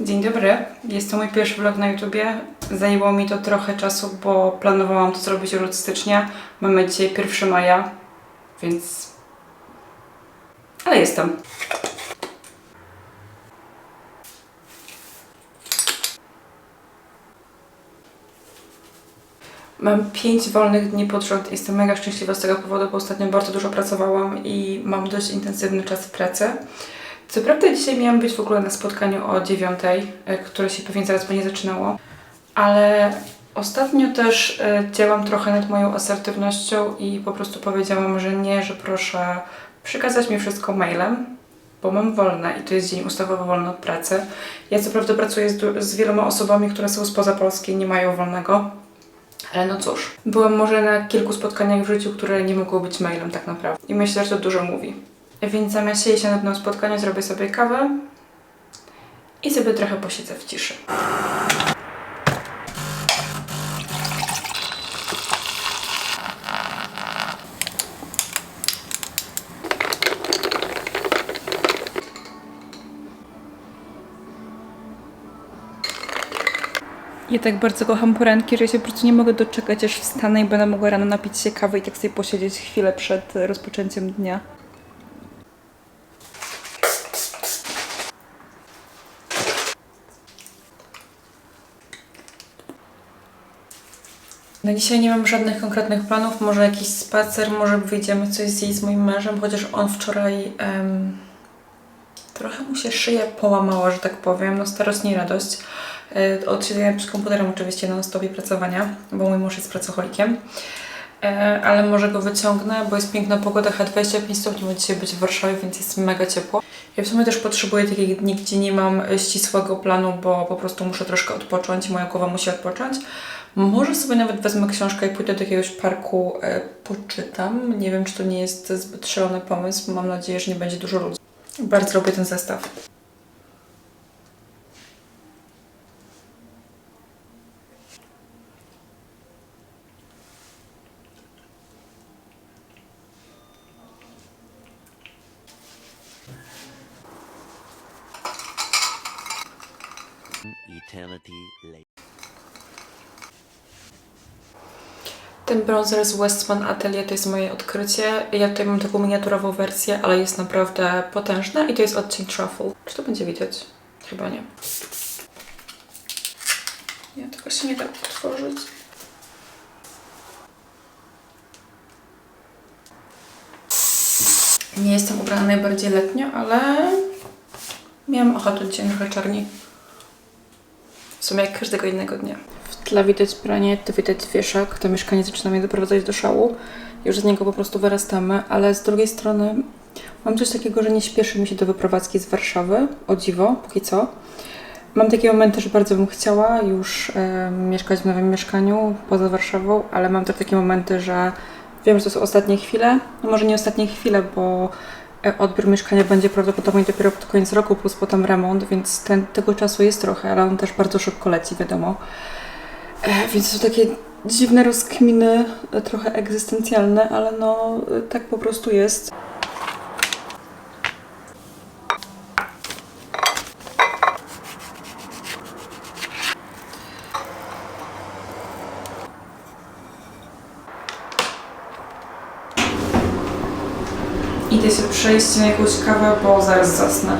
Dzień dobry, jest to mój pierwszy vlog na YouTubie. Zajęło mi to trochę czasu, bo planowałam to zrobić już od stycznia. Mamy dzisiaj 1 maja, więc... Ale jestem. Mam 5 wolnych dni pod rząd i jestem mega szczęśliwa z tego powodu, bo ostatnio bardzo dużo pracowałam i mam dość intensywny czas pracy. Co prawda dzisiaj miałam być w ogóle na spotkaniu o 9, e, które się pewnie zaraz będzie zaczynało, ale ostatnio też e, działam trochę nad moją asertywnością i po prostu powiedziałam, że nie, że proszę przekazać mi wszystko mailem, bo mam wolne i to jest dzień ustawowo wolny od pracy. Ja co prawda pracuję z, z wieloma osobami, które są spoza Polski i nie mają wolnego, ale no cóż, byłam może na kilku spotkaniach w życiu, które nie mogły być mailem tak naprawdę. I myślę, że to dużo mówi. Więc zamiast siedzieć na jednym spotkaniu, zrobię sobie kawę i sobie trochę posiedzę w ciszy. Ja tak bardzo kocham poranki, że ja się po prostu nie mogę doczekać, aż wstanę i będę mogła rano napić się kawy i tak sobie posiedzieć chwilę przed rozpoczęciem dnia. Na dzisiaj nie mam żadnych konkretnych planów, może jakiś spacer, może wyjdziemy coś zjeść z moim mężem, chociaż on wczoraj em, trochę mu się szyja połamała, że tak powiem, no starość nie radość. E, Od siedzenia komputerem oczywiście na stopie pracowania, bo mój mąż jest pracocholikiem. E, Ale może go wyciągnę, bo jest piękna pogoda, chyba 25 stopni ma dzisiaj być w Warszawie, więc jest mega ciepło. Ja w sumie też potrzebuję takich dni, gdzie nie mam e, ścisłego planu, bo po prostu muszę troszkę odpocząć, moja głowa musi odpocząć. Może sobie nawet wezmę książkę i pójdę do jakiegoś parku, e, poczytam. Nie wiem, czy to nie jest zbyt szalony pomysł. Mam nadzieję, że nie będzie dużo ludzi. Bardzo lubię ten zestaw. Eternity later. Ten bronzer z Westman Atelier to jest moje odkrycie. Ja tutaj mam taką miniaturową wersję, ale jest naprawdę potężna i to jest odcień Truffle. Czy to będzie widać? Chyba nie. Nie, tego się nie da otworzyć. Nie jestem ubrana najbardziej letnio, ale miałam ochotę dzisiaj trochę czarni. Sumie jak każdego innego dnia. W tle widać pranie, tu widać wieszak. To mieszkanie zaczyna mnie doprowadzać do szału. Już z niego po prostu wyrastamy, ale z drugiej strony mam coś takiego, że nie śpieszy mi się do wyprowadzki z Warszawy. O dziwo, póki co. Mam takie momenty, że bardzo bym chciała już mieszkać w nowym mieszkaniu poza Warszawą, ale mam też takie momenty, że wiem, że to są ostatnie chwile. No może nie ostatnie chwile, bo odbiór mieszkania będzie prawdopodobnie dopiero pod koniec roku, plus potem remont, więc ten, tego czasu jest trochę, ale on też bardzo szybko leci, wiadomo. E, więc to takie dziwne rozkminy, e, trochę egzystencjalne, ale no e, tak po prostu jest. Idę się przejść na jakąś kawę, bo zaraz zasnę.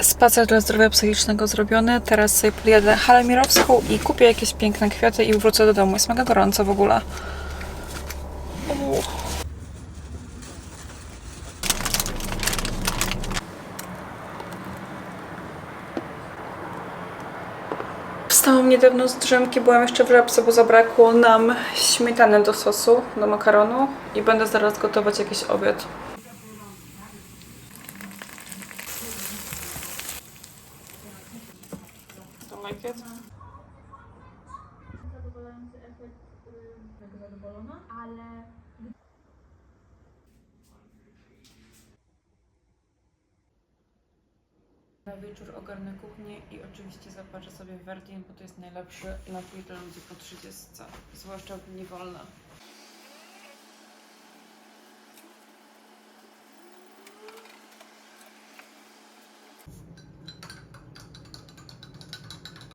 Spacer dla zdrowia psychicznego zrobiony. Teraz sobie podjadę halę mirowską i kupię jakieś piękne kwiaty i wrócę do domu. Jest mega gorąco w ogóle. Wstałam niedawno z drzemki, byłam jeszcze w żabce, bo zabrakło nam śmietany do sosu, do makaronu i będę zaraz gotować jakiś obiad. Don't like it? zadowalający efekt, y, zadowolona, ale Na wieczór ogarnę kuchnię i oczywiście zaparzę sobie Verdin, bo to jest najlepszy napój dla ludzi po 30, zwłaszcza w dni wolne.